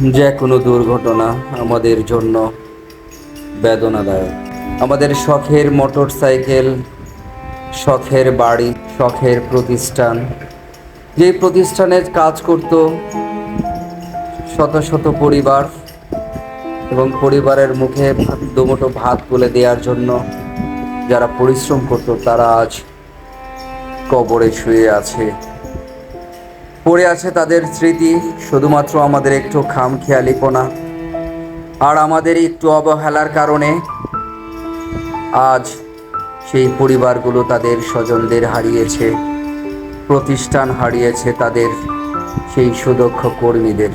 যে কোনো দুর্ঘটনা আমাদের জন্য বেদনাদায়ক। আমাদের শখের মোটর সাইকেল শখের বাড়ি, শখের প্রতিষ্ঠান, যে প্রতিষ্ঠানে কাজ করত শত শত পরিবার এবং পরিবারের মুখে দুমুঠো ভাত তুলে দেওয়ার জন্য যারা পরিশ্রম করত, তারা আজ কবরে শুয়ে আছে। পড়ে আছে তাদের স্মৃতি, শুধুমাত্র আমাদের একটু খাম খেয়ালিপনা আর আমাদের একটু অবহেলার কারণে আজ সেই পরিবারগুলো তাদের স্বজনদের হারিয়েছে, প্রতিষ্ঠান হারিয়েছে তাদের সেই সুদক্ষ কর্মীদের।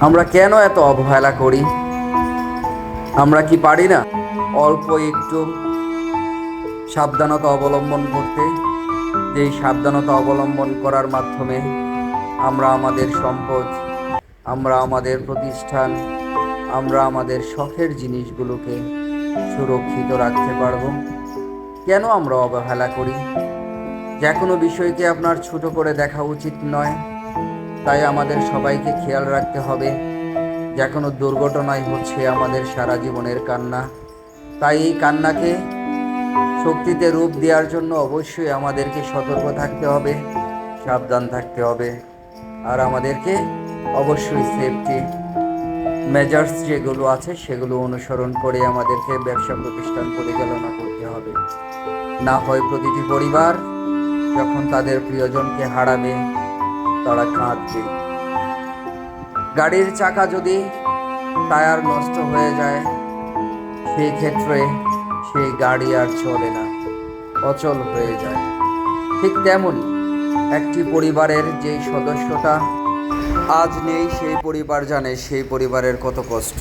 আমরা কেন এত অবহেলা করি? আমরা কি পারি না অল্প একটু সাবধানতা অবলম্বন করতে? যেই সাবধানতা অবলম্বন করার মাধ্যমে আমরা আমাদের সম্পদ, আমরা আমাদের প্রতিষ্ঠান, আমরা আমাদের শখের জিনিসগুলোকে সুরক্ষিত রাখতে পারব। কেন আমরা অবহেলা করি? যে কোনো বিষয়কে আপনার ছোট করে দেখা উচিত নয়। তাই আমাদের সবাইকে খেয়াল রাখতে হবে, যে কোনো দুর্ঘটনাই হচ্ছে আমাদের সারা জীবনের কান্না। তাই এই কান্নাকে শক্তিতে রূপ দেওয়ার জন্য অবশ্যই আমাদেরকে সতর্ক থাকতে হবে, সাবধান থাকতে হবে, আর আমাদেরকে অবশ্যই সেফটি মেজার্স যেগুলো আছে সেগুলো অনুসরণ করে আমাদেরকে ব্যবসা প্রতিষ্ঠান পরিচালনা করতে হবে। না হয় প্রতিটি পরিবার যখন তাদের প্রিয়জনকে হারাবে, তারা কাঁদবে। গাড়ির চাকা যদি টায়ার নষ্ট হয়ে যায়, সেই ক্ষেত্রে সেই গাড়ি আর চলে না। অচল হয়ে যায়। ঠিক তেমন একটি পরিবারের যেই সদস্যটা আজ নেই, সেই পরিবার জানে সেই পরিবারের কত কষ্ট।